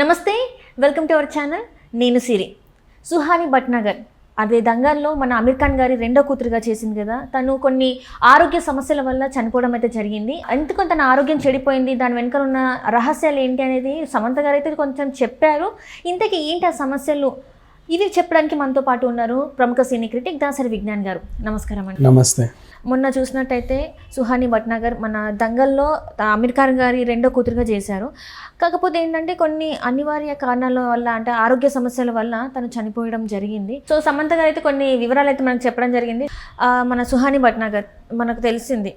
నమస్తే welcome to our channel నేను సిరి. సుహాని భట్నగర్. అదే దంగల్లో మన అమీర్ ఖాన్ గారి రెండో కూతురుగా చేసింది కదా. తను కొన్ని ఆరోగ్య సమస్యల వల్ల చనిపోవడం అయితే జరిగింది. ఎందుకు తన ఆరోగ్యం చెడిపోయింది. దాని వెనుక ఉన్న రహస్యాలు ఏంటి అనేది సమంత గారు అయితే కొంచెం చెప్పారు. ఇంతకీ ఏంటి ఆ సమస్యలు? ఇవి చెప్పడానికి మనతో పాటు ఉన్నారు ప్రముఖ సినీ క్రిటిక్ దాసరి విజ్ఞాన్ గారు. నమస్కారం అండి. నమస్తే. మొన్న చూసినట్టయితే సుహాని భట్నగర్ మన దంగల్లో అమీర్ ఖాన్ గారి రెండో కూతురుగా చేశారు. కాకపోతే ఏంటంటే కొన్ని అనివార్య కారణాల వల్ల అంటే ఆరోగ్య సమస్యల వల్ల తను చనిపోయడం జరిగింది. సో సమంత గారు అయితే కొన్ని వివరాలు అయితే మనకు చెప్పడం జరిగింది. మన సుహాని భట్నగర్ మనకు తెలిసింది.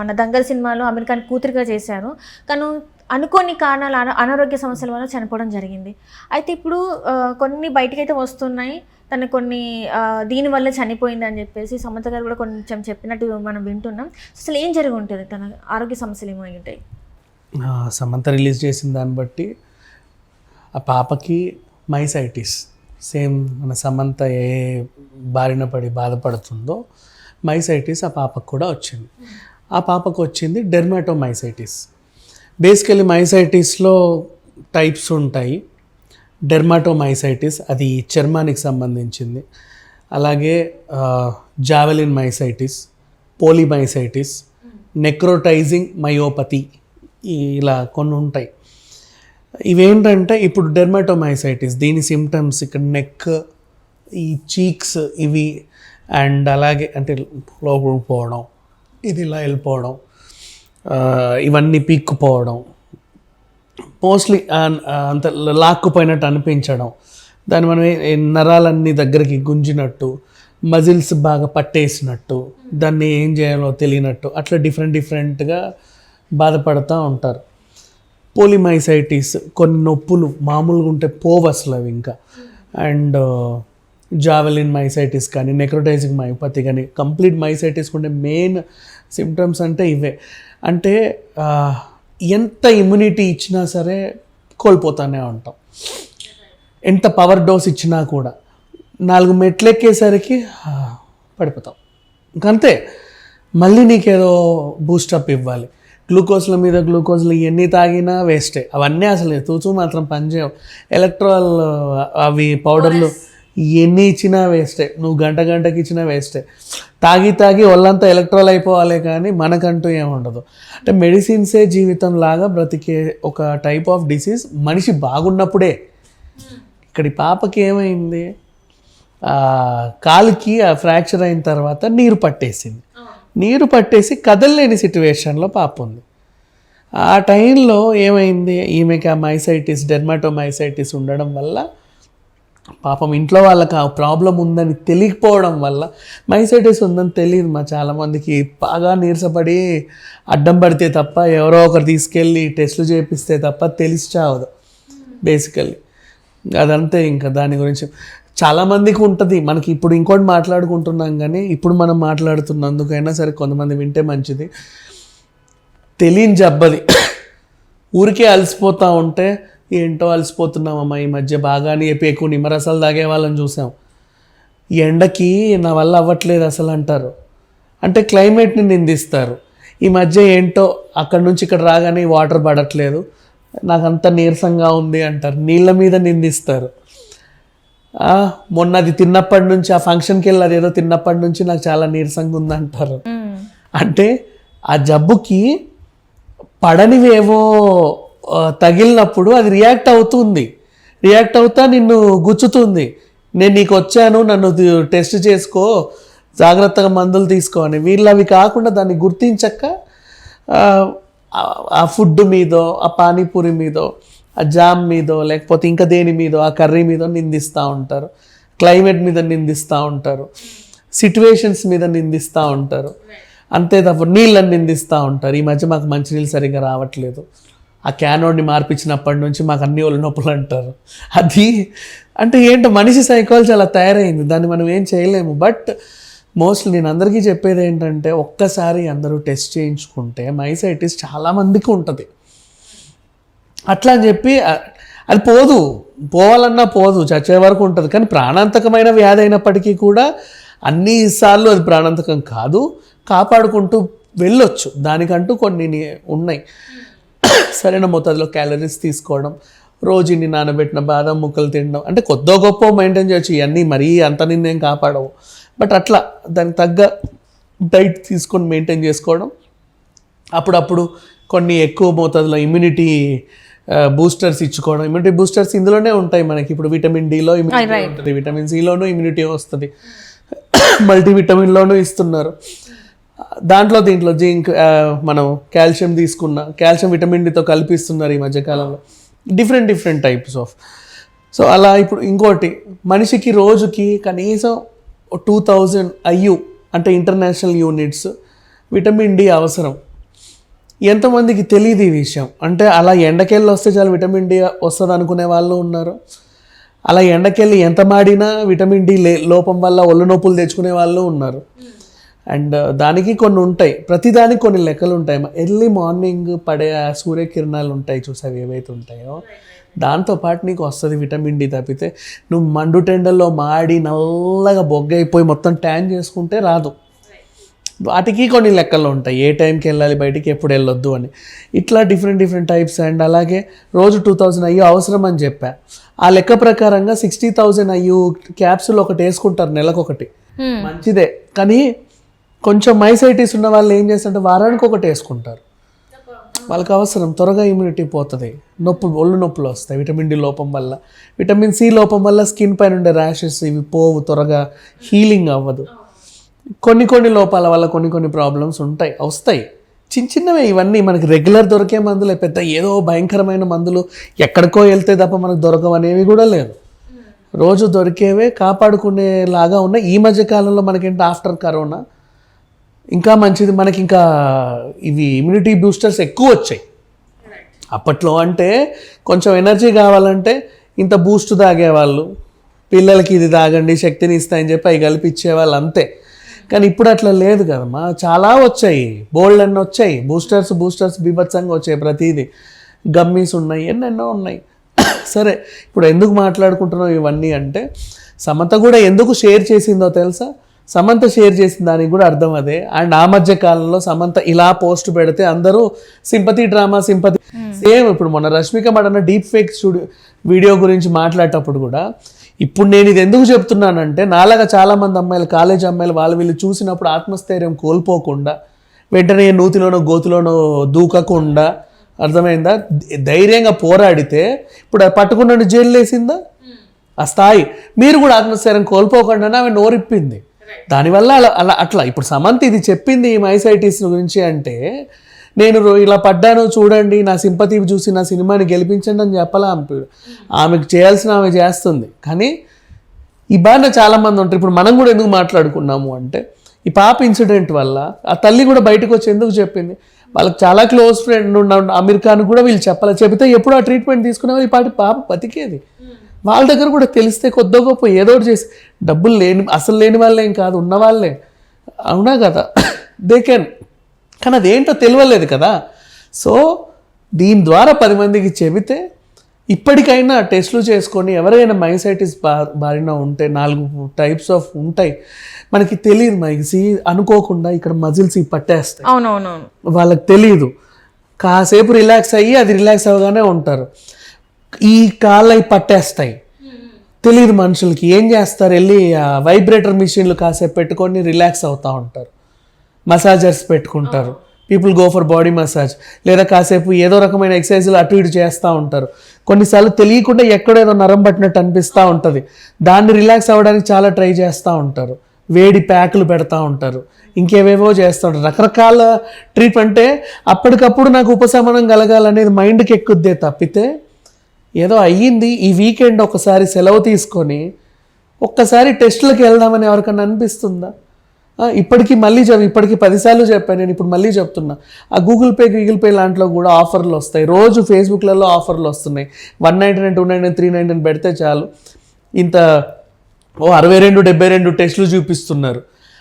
మన దంగల్ సినిమాలో అమీర్ ఖాన్ కూతురుగా చేశారు. తను అనుకోని కారణాల అన అనారోగ్య సమస్యల వల్ల చనిపోవడం జరిగింది. అయితే ఇప్పుడు కొన్ని బయటకైతే వస్తున్నాయి. తను కొన్ని దీనివల్ల చనిపోయింది అని చెప్పేసి సమంత గారు కూడా కొంచెం చెప్పినట్టు మనం వింటున్నాం. అసలు ఏం జరిగి ఉంటుంది? తన ఆరోగ్య సమస్యలు ఏమో అయి ఉంటాయి సమంత రిలీజ్ చేసిన దాన్ని బట్టి ఆ పాపకి మైసైటిస్. సేమ్ మన సమంత ఏ బారిన పడి బాధపడుతుందో మైసైటిస్ ఆ పాపకు కూడా వచ్చింది. ఆ పాపకు వచ్చింది డెర్మాటోమైసైటిస్. బేసికలీ మైసైటిస్లో టైప్స్ ఉంటాయి. డెర్మాటోమైసైటిస్ అది చర్మానికి సంబంధించింది. అలాగే జావెలిన్ మైసైటిస్ పోలిమైసైటిస్ నెక్రోటైజింగ్ మయోపతి ఇలా కొన్ని ఉంటాయి. ఇవేంటంటే ఇప్పుడు డెర్మాటోమైసైటిస్ దీని సిమ్టమ్స్ ఇక్కడ నెక్ ఈ చీక్స్ ఇవి అండ్ అలాగే అంటే లోపలికి పోవడం ఇది ఇలా వెళ్ళిపోవడం. ఇవన్నీ పీక్కుపోవడం. మోస్ట్లీ అంత లాక్కుపోయినట్టు అనిపించడం. దాన్ని మనం నరాలన్నీ దగ్గరికి గుంజినట్టు మజిల్స్ బాగా పట్టేసినట్టు దాన్ని ఏం చేయాలో తెలియనట్టు అట్లా డిఫరెంట్ డిఫరెంట్గా బాధపడుతూ ఉంటారు. పోలిమైసైటిస్ కొన్ని నొప్పులు మామూలుగా ఉంటే పోవు అసలు అవి ఇంకా. అండ్ జావెలిన్ మైసైటిస్ కానీ నెక్రోటైజింగ్ మయోపతి కానీ కంప్లీట్ మైసైటిస్ ఉండే మెయిన్ సిమ్టమ్స్ అంటే ఇవే. అంటే ఎంత ఇమ్యూనిటీ ఇచ్చినా సరే కోల్పోతానే ఉంటాం. ఎంత పవర్ డోస్ ఇచ్చినా కూడా నాలుగు మెట్లు ఎక్కేసరికి పడిపోతాం. ఇంకంతే. మళ్ళీ నీకేదో బూస్టప్ ఇవ్వాలి. గ్లూకోజ్ల మీద గ్లూకోజ్లు ఎన్ని తాగినా వేస్టే అవన్నీ అసలు తూచు మాత్రం పనిచేయవు. ఎలక్ట్రాల్ అవి పౌడర్లు ఎన్ని ఇచ్చినా వేస్టే. నువ్వు గంట గంటకి ఇచ్చినా వేస్టే. తాగి తాగి ఒళ్ళంతా ఎలక్ట్రాల్ అయిపోవాలి కానీ మనకంటూ ఏముండదు. అంటే మెడిసిన్సే జీవితం లాగా బ్రతికే ఒక టైప్ ఆఫ్ డిసీజ్ మనిషి బాగున్నప్పుడే. ఇక్కడి పాపకి ఏమైంది? కాలుకి ఆ ఫ్రాక్చర్ అయిన తర్వాత నీరు పట్టేసింది. నీరు పట్టేసి కదలలేని సిచ్యువేషన్లో పాప ఉంది. ఆ టైంలో ఏమైంది? ఈమెకి ఆ మైసైటిస్ డెర్మాటోమైసైటిస్ ఉండడం వల్ల పాపం ఇంట్లో వాళ్ళకి ఆ ప్రాబ్లం ఉందని తెలియకపోవడం వల్ల మైసైటిస్ ఉందని తెలియదు మా చాలామందికి. బాగా నీరసపడి అడ్డం పడితే తప్ప ఎవరో ఒకరు తీసుకెళ్ళి టెస్టులు చేపిస్తే తప్ప తెలిసి చావదు. బేసికల్లీ అదంతే ఇంకా దాని గురించి. చాలామందికి ఉంటుంది. మనకి ఇప్పుడు ఇంకోటి మాట్లాడుకుంటున్నాం కానీ ఇప్పుడు మనం మాట్లాడుతున్నందుకైనా సరే కొంతమంది వింటే మంచిది. తెలియని జబ్బది. ఊరికే అలసిపోతూ ఉంటే ఏంటో అలసిపోతున్నామమ్మా ఈ మధ్య బాగా అని చెప్పి ఎక్కువ నిమ్మరసాలు తాగే వాళ్ళని చూసాం. ఈ ఎండకి నా వల్ల అవ్వట్లేదు అసలు అంటారు. అంటే క్లైమేట్ని నిందిస్తారు. ఈ మధ్య ఏంటో అక్కడ నుంచి ఇక్కడ రాగానే వాటర్ పడట్లేదు. నాకంత నీరసంగా ఉంది అంటారు. నీళ్ళ మీద నిందిస్తారు. మొన్న అది తిన్నప్పటి నుంచి ఆ ఫంక్షన్కి వెళ్ళి అదేదో తిన్నప్పటి నుంచి నాకు చాలా నీరసంగా ఉంది అంటారు. అంటే ఆ జబ్బుకి పడనివేవో తగిలినప్పుడు అది రియాక్ట్ అవుతుంది. రియాక్ట్ అవుతా నిన్ను గుచ్చుతుంది. నేను నీకు వచ్చాను నన్ను టెస్ట్ చేసుకో జాగ్రత్తగా మందులు తీసుకో అని. వీళ్ళు అవి కాకుండా దాన్ని గుర్తించక ఆ, ఆ ఫుడ్ మీదో ఆ పానీపూరి మీదో ఆ జామ్ మీదో లేకపోతే ఇంకా దేని మీదో ఆ కర్రీ మీదో నిందిస్తూ ఉంటారు. క్లైమేట్ మీద నిందిస్తూ ఉంటారు. సిట్యువేషన్స్ మీద నిందిస్తూ ఉంటారు. అంతే తప్ప నీళ్ళని నిందిస్తూ ఉంటారు. ఈ మధ్య మాకు మంచినీళ్ళు సరిగ్గా రావట్లేదు. ఆ క్యానోడ్ని మార్పించినప్పటి నుంచి మాకు అన్ని ఒళ్ళు నొప్పులు అంటారు. అది అంటే ఏంటో మనిషి సైకాలజీ అలా తయారైంది. దాన్ని మనం ఏం చేయలేము. బట్ మోస్ట్లీ నేను అందరికీ చెప్పేది ఏంటంటే ఒక్కసారి అందరూ టెస్ట్ చేయించుకుంటే మైసైటిస్ చాలామందికి ఉంటుంది. అట్లా అని చెప్పి అది పోదు. పోవాలన్నా పోదు. చచ్చే వరకు ఉంటుంది. కానీ ప్రాణాంతకమైన వ్యాధి అయినప్పటికీ కూడా అన్నిసార్లు అది ప్రాణాంతకం కాదు. కాపాడుకుంటూ వెళ్ళొచ్చు. దానికంటూ కొన్ని ఉన్నాయి. సరైన మోతాదులో క్యాలరీస్ తీసుకోవడం రోజు ఇన్ని నానబెట్టిన బాదం ముక్కలు తినడం అంటే కొద్దో గొప్ప మెయింటైన్ చేయొచ్చు. ఇవన్నీ మరీ అంత నిన్నేం కాపాడవు. బట్ అట్లా దానికి తగ్గ డైట్ తీసుకొని మెయింటైన్ చేసుకోవడం. అప్పుడప్పుడు కొన్ని ఎక్కువ మోతాదులో ఇమ్యూనిటీ బూస్టర్స్ ఇచ్చుకోవడం. ఇమ్యూనిటీ బూస్టర్స్ ఇందులోనే ఉంటాయి మనకి. ఇప్పుడు విటమిన్ డిలో ఇమ్యూనిటీ ఉంటుంది. విటమిన్ సిలోనూ ఇమ్యూనిటీ వస్తుంది. మల్టీవిటమిన్లోనూ ఇస్తున్నారు. దాంట్లో దీంట్లో జింక్ మనం కాల్షియం తీసుకున్న కాల్షియం విటమిన్ డితో కల్పిస్తున్నారు ఈ మధ్యకాలంలో different different types of so అలా ఇప్పుడు ఇంకోటి మనిషికి రోజుకి కనీసం టూ థౌజండ్ ఐయు అంటే ఇంటర్నేషనల్ యూనిట్స్ విటమిన్ డి అవసరం. ఎంతమందికి తెలియదు ఈ విషయం. అంటే అలా ఎండకెళ్ళి వస్తే చాలు విటమిన్ డి వస్తుంది అనుకునే వాళ్ళు ఉన్నారు. అలా ఎండకెళ్ళి ఎంత మాడినా విటమిన్ డి లే లోపం వల్ల ఒళ్ళు నొప్పులు తెచ్చుకునే వాళ్ళు ఉన్నారు. అండ్ దానికి కొన్ని ఉంటాయి. ప్రతిదానికి కొన్ని లెక్కలు ఉంటాయి. ఎర్లీ మార్నింగ్ పడే ఆ సూర్యకిరణాలు ఉంటాయి చూసావి? ఏవైతే ఉంటాయో. దాంతోపాటు నీకు వస్తుంది విటమిన్ డి తప్పితే నువ్వు మండు టెండల్లో మాడి నల్లగా బొగ్గైపోయి మొత్తం ట్యాన్ చేసుకుంటే రాదు. వాటికి కొన్ని లెక్కలు ఉంటాయి. ఏ టైంకి వెళ్ళాలి బయటికి ఎప్పుడు వెళ్ళొద్దు అని. ఇట్లా డిఫరెంట్ డిఫరెంట్ టైప్స్ అండ్ అలాగే రోజు టూ థౌజండ్ అయ్యో అవసరం అని చెప్పా. ఆ లెక్క ప్రకారంగా సిక్స్టీ థౌజండ్ అయ్యు క్యాప్సుల్ ఒకటి వేసుకుంటారు నెలకొకటి. మంచిదే. కానీ కొంచెం మైసైటిస్ ఉన్న వాళ్ళు ఏం చేస్తారంటే వారానికి ఒకటి వేసుకుంటారు. వాళ్ళకి అవసరం త్వరగా ఇమ్యూనిటీ పోతుంది. నొప్పులు ఒళ్ళు నొప్పులు వస్తాయి. విటమిన్ డి లోపం వల్ల. విటమిన్ సి లోపం వల్ల స్కిన్ పైన ఉండే ర్యాషెస్ ఇవి పోవు త్వరగా హీలింగ్ అవ్వదు. కొన్ని కొన్ని లోపాల వల్ల కొన్ని కొన్ని ప్రాబ్లమ్స్ ఉంటాయి వస్తాయి. చిన్న చిన్నవే ఇవన్నీ మనకి రెగ్యులర్ దొరికే మందులే. పెద్ద ఏదో భయంకరమైన మందులు ఎక్కడికో వెళ్తే తప్ప మనకు దొరకవనేవి కూడా లేదు రోజు దొరికేవే కాపాడుకునేలాగా ఉన్నాయి. ఈ మధ్య కాలంలో మనకేంటి ఆఫ్టర్ కరోనా ఇంకా మంచిది మనకి ఇంకా ఇవి ఇమ్యూనిటీ బూస్టర్స్ ఎక్కువ వచ్చాయి. అప్పట్లో అంటే కొంచెం ఎనర్జీ కావాలంటే ఇంత బూస్ట్ తాగేవాళ్ళు. పిల్లలకి ఇది తాగండి శక్తిని ఇస్తాయని చెప్పి అవి కలిపి ఇచ్చేవాళ్ళు అంతే. కానీ ఇప్పుడు అట్లా లేదు కదమ్మా. చాలా వచ్చాయి. బోల్డ్ అన్నీ వచ్చాయి. బూస్టర్స్ బూస్టర్స్ బీభత్సంగా వచ్చాయి ప్రతిదీ. గమ్మీస్ ఉన్నాయి ఎన్నెన్నో ఉన్నాయి. సరే ఇప్పుడు ఎందుకు మాట్లాడుకుంటున్నాం ఇవన్నీ అంటే సమత కూడా ఎందుకు షేర్ చేసిందో తెలుసా? సమంత షేర్ చేసిన దానికి కూడా అర్థం అదే. అండ్ ఆ మధ్య కాలంలో సమంత ఇలా పోస్ట్ పెడితే అందరూ సింపతి డ్రామా సింపతి. సేమ్ ఇప్పుడు మొన్న Rashmika Mandanna deepfake studio video గురించి మాట్లాడేటప్పుడు కూడా ఇప్పుడు నేను ఇది ఎందుకు చెప్తున్నానంటే నాలాగా చాలా మంది అమ్మాయిలు కాలేజ్ అమ్మాయిలు వాళ్ళు వీళ్ళు చూసినప్పుడు ఆత్మస్థైర్యం కోల్పోకుండా వెంటనే నూతిలోనో గోతులోనో దూకకుండా అర్థమైందా? ధైర్యంగా పోరాడితే ఇప్పుడు పట్టుకున్న జైలు వేసిందా ఆ స్థాయి. మీరు కూడా ఆత్మస్థైర్యం కోల్పోకుండా ఆమె నోరిప్పింది. దానివల్ల అలా అలా అట్లా. ఇప్పుడు సమంత్ ఇది చెప్పింది ఈ మైసైటిస్ గురించి అంటే నేను ఇలా పడ్డాను చూడండి నా సింపతి చూసి నా సినిమాని గెలిపించండి అని చెప్పాలా ఆమె ఆమెకు చేయాల్సిన ఆమె చేస్తుంది. కానీ ఈ బాధ చాలా మంది ఉంటారు. ఇప్పుడు మనం కూడా ఎందుకు మాట్లాడుకున్నాము అంటే ఈ పాప ఇన్సిడెంట్ వల్ల ఆ తల్లి కూడా బయటకు వచ్చి ఎందుకు చెప్పింది? వాళ్ళకి చాలా క్లోజ్ ఫ్రెండ్ ఉన్న అమీర్ ఖాన్ కూడా వీళ్ళు చెప్పాలి. చెబితే ఎప్పుడు ఆ ట్రీట్మెంట్ తీసుకునే ఈ పాటి పాప బతికేది. వాళ్ళ దగ్గర కూడా తెలిస్తే కొద్దో గొప్ప ఏదో ఒకటి చేసి డబ్బులు లేని అసలు లేని వాళ్ళేం కాదు ఉన్న వాళ్ళే. అవునా కదా? దే కెన్ కానీ అదేంటో తెలియలేదు కదా? సో దీని ద్వారా పది మందికి చెబితే ఇప్పటికైనా టెస్టులు చేసుకొని ఎవరైనా మైసైటిస్ బా బారిన ఉంటే నాలుగు టైప్స్ ఆఫ్ ఉంటాయి. మనకి తెలియదు మైసి అనుకోకుండా ఇక్కడ మజిల్స్ పట్టేస్తాయి. వాళ్ళకి తెలియదు. కాసేపు రిలాక్స్ అయ్యి అది రిలాక్స్ అవ్వగానే ఉంటారు. ఈ కాళ్ళు అవి పట్టేస్తాయి. తెలియదు మనుషులకి. ఏం చేస్తారు? వెళ్ళి వైబ్రేటర్ మిషన్లు కాసేపు పెట్టుకొని రిలాక్స్ అవుతూ ఉంటారు. మసాజర్స్ పెట్టుకుంటారు. People go for body massage. లేదా కాసేపు ఏదో రకమైన ఎక్సర్సైజులు అటు ఇటు చేస్తూ ఉంటారు. కొన్నిసార్లు తెలియకుండా ఎక్కడేదో నరం పట్టినట్టు అనిపిస్తూ ఉంటుంది. దాన్ని రిలాక్స్ అవ్వడానికి చాలా ట్రై చేస్తూ ఉంటారు. వేడి ప్యాకులు పెడతా ఉంటారు. ఇంకేవేవో చేస్తూ ఉంటారు. రకరకాల ట్రీట్మెంట్ అంటే అప్పటికప్పుడు నాకు ఉపశమనం కలగాలనేది మైండ్కి ఎక్కుద్దే తప్పితే ఏదో అయ్యింది ఈ వీకెండ్ ఒకసారి సెలవు తీసుకొని ఒక్కసారి టెస్టులకు వెళ్దామని ఎవరికన్నా అనిపిస్తుందా? ఇప్పటికీ మళ్ళీ చెప్ ఇప్పటికీ పదిసార్లు చెప్పాను నేను ఇప్పుడు మళ్ళీ చెప్తున్నా. ఆ గూగుల్ పే గూగుల్ పే లాంట్లో కూడా ఆఫర్లు వస్తాయి. రోజు ఫేస్బుక్లలో ఆఫర్లు వస్తున్నాయి. One ninety nine two nine three nine పెడితే చాలు. ఇంత ఓ అరవై రెండు డెబ్బై రెండు టెస్టులు చూపిస్తున్నారు.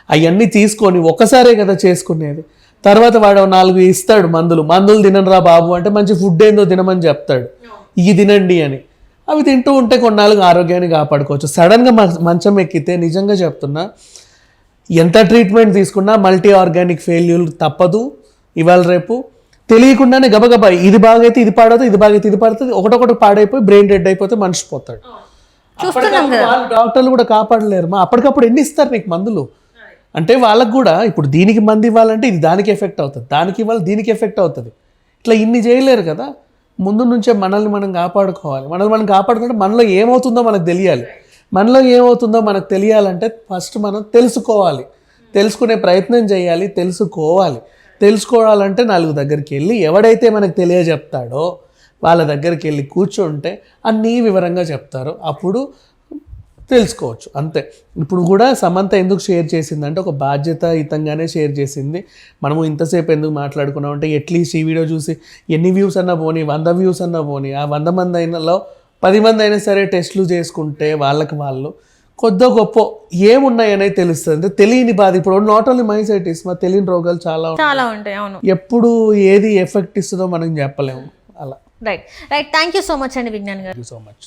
అవన్నీ తీసుకొని ఒక్కసారే కదా చేసుకునేది. తర్వాత వాడు నాలుగు ఇస్తాడు మందులు. మందులు తినరా బాబు అంటే మంచి ఫుడ్ ఏందో తినమని చెప్తాడు. ఇవి తినండి అని. అవి తింటూ ఉంటే కొన్నాళ్ళకి ఆరోగ్యాన్ని కాపాడుకోవచ్చు. సడన్గా మంచం ఎక్కితే నిజంగా చెప్తున్నా ఎంత ట్రీట్మెంట్ తీసుకున్నా మల్టీ ఆర్గానిక్ ఫెయిల్యూర్ తప్పదు. ఇవాళ రేపు తెలియకుండానే గబగబా ఇది బాగైతే ఇది పాడవుతుంది ఇది బాగైతే ఇది పాడుతుంది ఒకటొకటి పాడైపోయి బ్రెయిన్ డెడ్ అయిపోతే మనిషి పోతాడు. డాక్టర్లు కూడా కాపాడలేరు మా. అప్పటికప్పుడు ఎన్ని ఇస్తారు నీకు మందులు? అంటే వాళ్ళకు కూడా ఇప్పుడు దీనికి మంది ఇవ్వాలంటే ఇది దానికి ఎఫెక్ట్ అవుతుంది దానికి ఇవ్వాలి దీనికి ఎఫెక్ట్ అవుతుంది. ఇట్లా ఇన్ని చేయలేరు కదా. ముందు నుంచే మనల్ని మనం కాపాడుకోవాలి. మనల్ని మనం కాపాడుకుంటే మనలో ఏమవుతుందో మనకు తెలియాలి. మనలో ఏమవుతుందో మనకు తెలియాలంటే ఫస్ట్ మనం తెలుసుకోవాలి. తెలుసుకునే ప్రయత్నం చేయాలి తెలుసుకోవాలి. తెలుసుకోవాలంటే నాలుగు దగ్గరికి వెళ్ళి ఎవడైతే మనకు తెలియజెప్తాడో వాళ్ళ దగ్గరికి వెళ్ళి కూర్చుంటే అన్నీ వివరంగా చెప్తారు. అప్పుడు తెలుసుకోవచ్చు. అంతే. ఇప్పుడు కూడా సమంత ఎందుకు షేర్ చేసిందంటే ఒక బాధ్యతాయుతంగానే షేర్ చేసింది. మనము ఇంతసేపు ఎందుకు మాట్లాడుకున్నాం అంటే అట్లీస్ట్ ఈ వీడియో చూసి ఎన్ని వ్యూస్ అన్నా పోనీ వంద వ్యూస్ అన్నా పోనీ ఆ వంద మంది అయినలో పది మంది అయినా సరే టెస్టులు చేసుకుంటే వాళ్ళకి వాళ్ళు కొద్దో గొప్ప ఏమున్నాయనేది తెలుస్తుంది. అంటే తెలియని బాధ. ఇప్పుడు నాట్ ఓన్లీ మైసైటిస్ మా తెలియని రోగాలు చాలా. చాలా ఉంటాయి అవును. ఎప్పుడు ఏది ఎఫెక్ట్ ఇస్తుందో మనం చెప్పలేము. అలా. Right right thank you so much అండి విజ్ఞాన్ గారు. Thank you so much